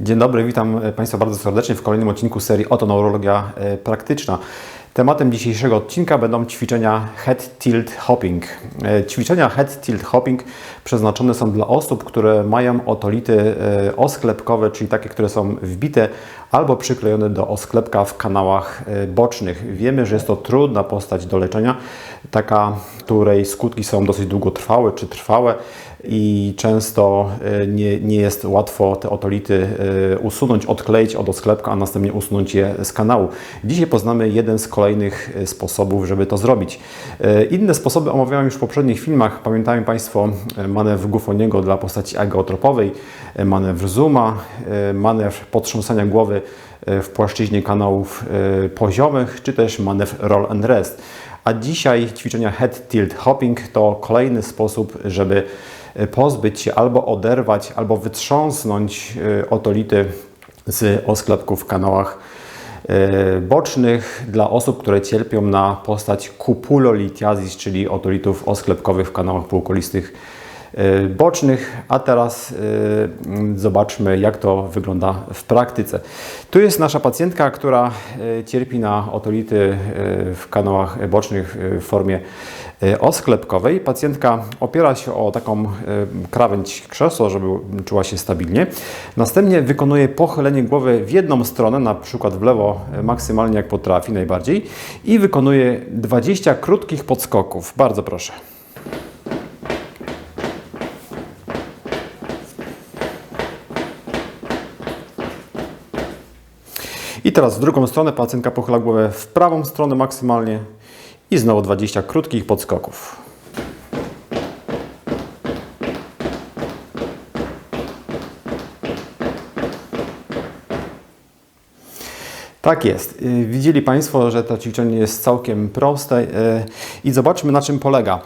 Dzień dobry, witam Państwa bardzo serdecznie w kolejnym odcinku serii Oto Neurologia e, Praktyczna. Tematem dzisiejszego odcinka będą ćwiczenia Head Tilt Hopping. E, Ćwiczenia Head Tilt Hopping przeznaczone są dla osób, które mają otolity e, osklepkowe, czyli takie, które są wbite albo przyklejone do osklepka w kanałach bocznych. Wiemy, że jest to trudna postać do leczenia, taka, której skutki są dosyć długotrwałe czy trwałe i często e, nie, nie jest łatwo te otolity e, usunąć, odkleić od osklepka, a następnie usunąć je z kanału. Dzisiaj poznamy jeden z kolejnych e, sposobów, żeby to zrobić. Inne sposoby omawiałem już w poprzednich filmach. Pamiętają Państwo manewr Gufoniego dla postaci ageotropowej, manewr Zuma, manewr potrząsania głowy w płaszczyźnie kanałów poziomych, czy też manewr Roll and Rest. A dzisiaj ćwiczenia Head Tilt Hopping to kolejny sposób, żeby pozbyć się albo oderwać, albo wytrząsnąć e, otolity z osklepków w kanałach e, bocznych dla osób, które cierpią na postać kupulolitiazis, czyli otolitów osklepkowych w kanałach półkulistych e, bocznych. A teraz e, zobaczmy, jak to wygląda w praktyce. Tu jest nasza pacjentka, która e, cierpi na otolity e, w kanałach bocznych e, w formie e, osklepkowej. Pacjentka opiera się o taką e, krawędź krzesła, żeby czuła się stabilnie. Następnie wykonuje pochylenie głowy w jedną stronę, na przykład w lewo e, maksymalnie jak potrafi, najbardziej i wykonuje 20 krótkich podskoków. Bardzo proszę. I teraz w drugą stronę pacjentka pochyla głowę w prawą stronę maksymalnie i znowu 20 krótkich podskoków. Tak jest. Y, Widzieli Państwo, że to ćwiczenie jest całkiem proste y, i zobaczmy na czym polega.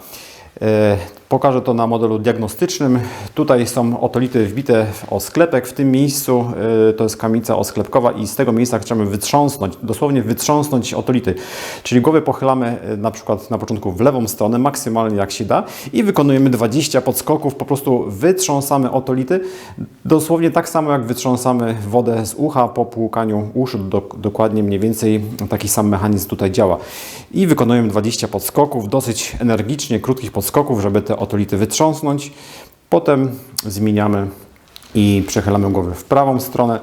Pokażę to na modelu diagnostycznym. Tutaj są otolity wbite w osklepek. W tym miejscu y, to jest kamica osklepkowa i z tego miejsca chcemy wytrząsnąć, dosłownie wytrząsnąć otolity. Czyli głowę pochylamy y, na przykład na początku w lewą stronę, maksymalnie jak się da i wykonujemy 20 podskoków. Po prostu wytrząsamy otolity, dosłownie tak samo jak wytrząsamy wodę z ucha po płukaniu uszu. Dok- dokładnie mniej więcej taki sam mechanizm tutaj działa. I wykonujemy 20 podskoków, dosyć energicznie, krótkich podskoków, żeby te otolity wytrząsnąć. Potem zmieniamy i przechylamy głowę w prawą stronę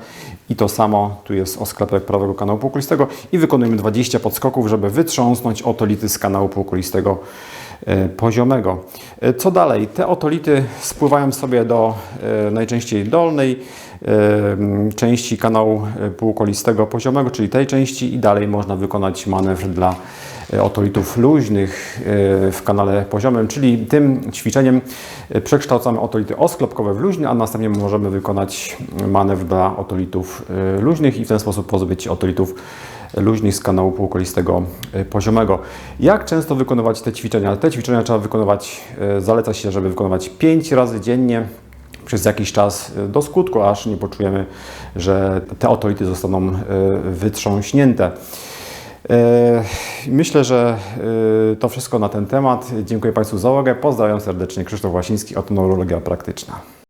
i to samo, tu jest osklepek prawego kanału półkulistego i wykonujemy 20 podskoków, żeby wytrząsnąć otolity z kanału półkulistego e, poziomego. E, Co dalej? Te otolity spływają sobie do e, najczęściej dolnej części kanału e, półkulistego poziomego, czyli tej części i dalej można wykonać manewr dla e, otolitów luźnych e, w kanale poziomym, czyli tym ćwiczeniem przekształcamy otolity osklepkowe w luźne, a następnie możemy wykonać manewr dla otolitów luźnych i w ten sposób pozbyć się otolitów luźnych z kanału półkolistego poziomego. Jak często wykonywać te ćwiczenia? Te ćwiczenia trzeba wykonywać, zaleca się, żeby wykonywać 5 razy dziennie przez jakiś czas e, do skutku, aż nie poczujemy, że te otolity zostaną e, wytrząśnięte. E, Myślę, że to wszystko na ten temat. Dziękuję Państwu za uwagę. Pozdrawiam serdecznie. Krzysztof Łasiński, oto Neurologia Praktyczna.